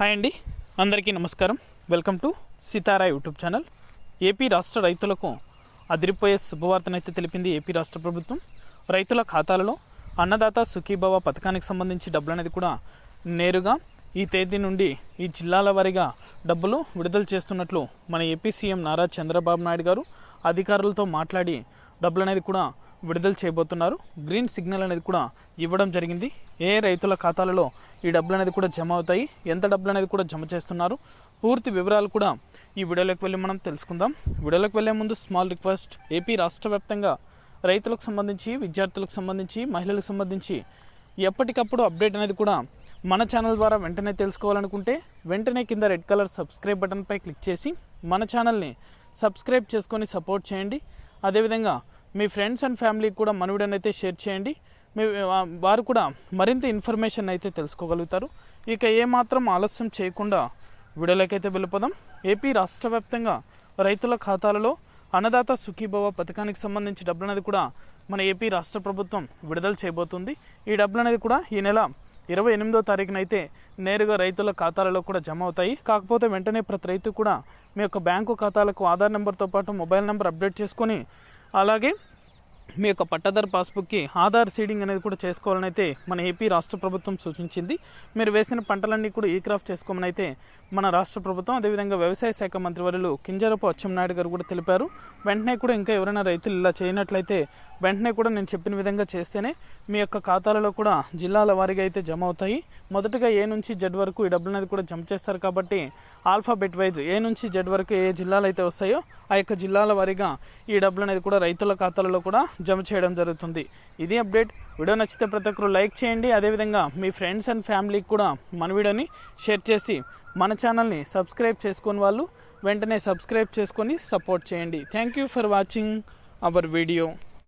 Hi అండి. అందరికీ నమస్కారం. Welcome to Sitara YouTube channel. AP రాష్ట్ర రైతులకు అదిరిపోయే శుభవార్తనైతే తెలిపింది ఏపీ రాష్ట్ర ప్రభుత్వం. రైతుల ఖాతాలలో అన్నదాత సుఖీభవ పథకానికి సంబంధించి డబ్బులు అనేది కూడా నేరుగా ఈ తేదీ నుండి ఈ జిల్లాల వారీగా డబ్బులు విడుదల చేస్తున్నట్లు మన ఏపీ సీఎం నారా చంద్రబాబు నాయుడు గారు అధికారులతో మాట్లాడి డబ్బులు అనేది కూడా విడుదల చేయబోతున్నారు. గ్రీన్ సిగ్నల్ అనేది కూడా ఇవ్వడం జరిగింది. ఏ రైతుల ఖాతాలలో ఈ డబ్బులు అనేది కూడా జమ అవుతాయి. ఎంత డబ్బులు అనేది కూడా జమ చేస్తున్నారు? పూర్తి వివరాలు కూడా ఈ వీడియోలోకి వెళ్ళి మనం తెలుసుకుందాం. వీడియోలోకి వెళ్ళే ముందు స్మాల్ రిక్వెస్ట్. ఏపీ రాష్ట్ర వ్యాప్తంగా రైతులకు సంబంధించి విద్యార్థులకు సంబంధించి మహిళలకు సంబంధించి ఎప్పటికప్పుడు అప్డేట్ అనేది కూడా మన ఛానల్ ద్వారా వెంటనే తెలుసుకోవాలనుకుంటే వెంటనే కింద రెడ్ కలర్ సబ్స్క్రైబ్ బటన్పై క్లిక్ చేసి మన ఛానల్ని సబ్స్క్రైబ్ చేసుకొని సపోర్ట్ చేయండి. అదేవిధంగా మీ ఫ్రెండ్స్ అండ్ ఫ్యామిలీకి కూడా మన వీడియోని అయితే షేర్ చేయండి. మీ వారు కూడా మరింత ఇన్ఫర్మేషన్ అయితే తెలుసుకోగలుగుతారు. ఇక ఏమాత్రం ఆలస్యం చేయకుండా విడుదలకైతే వెళ్ళిపోదాం. ఏపీ రాష్ట్ర వ్యాప్తంగా రైతుల ఖాతాలలో అన్నదాత సుఖీభవ పథకానికి సంబంధించి డబ్బులు అనేది కూడా మన ఏపీ రాష్ట్ర ప్రభుత్వం విడుదల చేయబోతుంది. ఈ డబ్బులు అనేది కూడా ఈ నెల ఇరవై ఎనిమిదో తారీఖున అయితే నేరుగా రైతుల ఖాతాలలో కూడా జమ అవుతాయి. కాకపోతే వెంటనే ప్రతి రైతు కూడా మీ యొక్క బ్యాంకు ఖాతాలకు ఆధార్ నెంబర్తో పాటు మొబైల్ నెంబర్ అప్డేట్ చేసుకొని అలాగే మీ యొక్క పట్టాదారు పాస్బుక్కి ఆధార్ సీడింగ్ అనేది కూడా చేసుకోవాలని అయితే మన ఏపీ రాష్ట్ర ప్రభుత్వం సూచించింది. మీరు వేసిన పంటలన్నీ కూడా ఈ క్రాఫ్ట్ చేసుకోమని అయితే మన రాష్ట్ర ప్రభుత్వం అదేవిధంగా వ్యవసాయ శాఖ మంత్రివర్యులు కింజరపు అచ్చెంనాయుడు గారు కూడా తెలిపారు. వెంటనే కూడా ఇంకా ఎవరైనా రైతులు ఇలా చేయనట్లయితే వెంటనే కూడా నేను చెప్పిన విధంగా చేస్తేనే మీ యొక్క ఖాతాలలో కూడా జిల్లాల వారీగా అయితే జమ అవుతాయి. మొదటగా ఏ నుంచి జెడ్ వరకు ఈ డబ్బులు అనేది కూడా జమ చేస్తారు కాబట్టి ఆల్ఫాబెట్ వైజ్ ఏ నుంచి జెడ్ వరకు ఏ జిల్లాలు అయితే వస్తాయో ఆ యొక్క జిల్లాల వారీగా ఈ డబ్బులు అనేది కూడా రైతుల ఖాతాలలో కూడా జమ చేయడం జరుగుతుంది. ఇది అప్డేట్. వీడియో నచ్చితే ప్రతి ఒక్కరు లైక్ చేయండి. అదేవిధంగా మీ ఫ్రెండ్స్ అండ్ ఫ్యామిలీకి కూడా మన వీడియోని షేర్ చేసి మన ఛానల్ని సబ్స్క్రైబ్ చేసుకుని వాళ్ళు వెంటనే సబ్స్క్రైబ్ చేసుకొని సపోర్ట్ చేయండి. Thank you for watching our video.